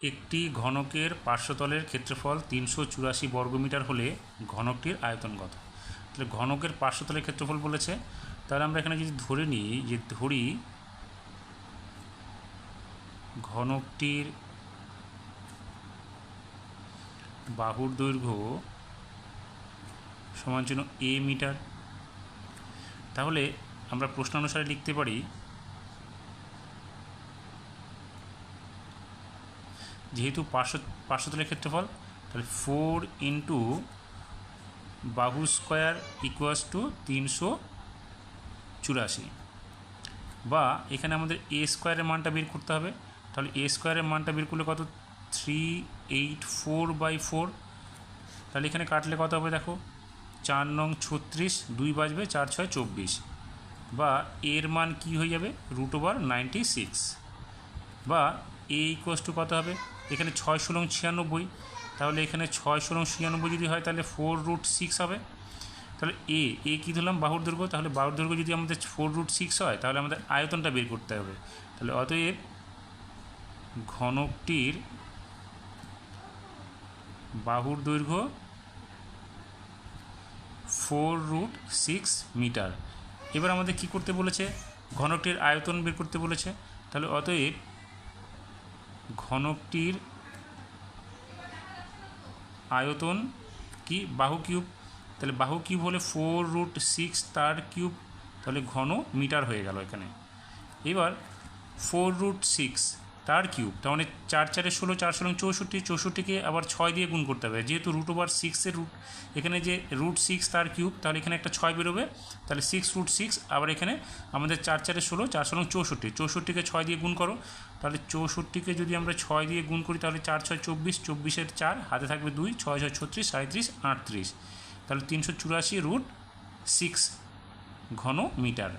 একটি ঘনকের পার্শ্বতলের ক্ষেত্রফল তিনশো চুরাশি বর্গমিটার হলে ঘনকটির আয়তন কত তাহলে ঘনকের পার্শ্বতলের ক্ষেত্রফল বলেছে। তাহলে আমরা এখানে যদি ধরে নিই যে ধরি ঘনকটির বাহুর দৈর্ঘ্য সমান চিহ্ন এ মিটার, তাহলে আমরা প্রশ্ন অনুসারে লিখতে পারি যেহেতু পার্শ্ব পার্শ্বতলের ক্ষেত্রফল, তাহলে ফোর ইন্টু বাহু স্কোয়ার ইকুয়াস টু তিনশো চুরাশি। বা এখানে আমাদের এ স্কোয়ারের মানটা বের করতে হবে। তাহলে এ স্কোয়ারের মানটা বের করলে কত? Three eight four by four তাহলে এখানে কাটলে কত হবে দেখো? চার নং ছত্রিশ, দুই বাজবে চার ছয় চব্বিশ। বা এর মান কি হয়ে যাবে? রুট ওভার নাইনটি সিক্স বা এ ইকুয়াস টু কত হবে? এখানে ছয় ষোলো ছিয়ানব্বই। তাহলে এখানে ছয় ষোলো ছিয়ানব্বই যদি হয়, তাহলে ফোর রুট সিক্স হবে। তাহলে এ এ কী ধরলাম? বাহুর দৈর্ঘ্য তাহলে বাহুর দৈর্ঘ্য যদি আমাদের ফোর রুট সিক্স হয়, তাহলে আমাদের আয়তনটা বের করতে হবে। তাহলে অতএব ঘনকটির বাহুর দৈর্ঘ্য ফোর রুট সিক্স মিটার এবার আমাদের কি করতে বলেছে? ঘনকটির আয়তন বের করতে বলেছে। তাহলে অতএব ঘনকটির আয়তন কি? বাহু কিউব। তাহলে বাহু কিউব হলে ফোর রুট সিক্স তার কিউব। তাহলে ঘন মিটার হয়ে গেল এখানে। এবার ফোর রুট সিক্স তার কিউব মানে চার চারে ষোলো, চার ষোলো চৌষট্টি, চৌষট্টিকে আবার ছয় দিয়ে গুণ করতে হবে। যেহেতু রুট ওভার সিক্সের রুট এখানে যে রুট সিক্স তার কিউব তাহলে এখানে একটা ছয় বেরোবে, তাহলে সিক্স রুট সিক্স আবার এখানে আমাদের চার চারে ষোলো, চার ষোলো চৌষট্টি, চৌষট্টিকে ছয় দিয়ে গুণ করো। তাহলে চৌষট্টিকে যদি আমরা ছয় দিয়ে গুণ করি, তাহলে চার ছয় চব্বিশ, চব্বিশের চার, হাতে থাকবে দুই, ছয় ছয় ছত্রিশ সাঁত্রিশ আটত্রিশ। তাহলে তিনশো চুরাশি রুট সিক্স ঘন মিটার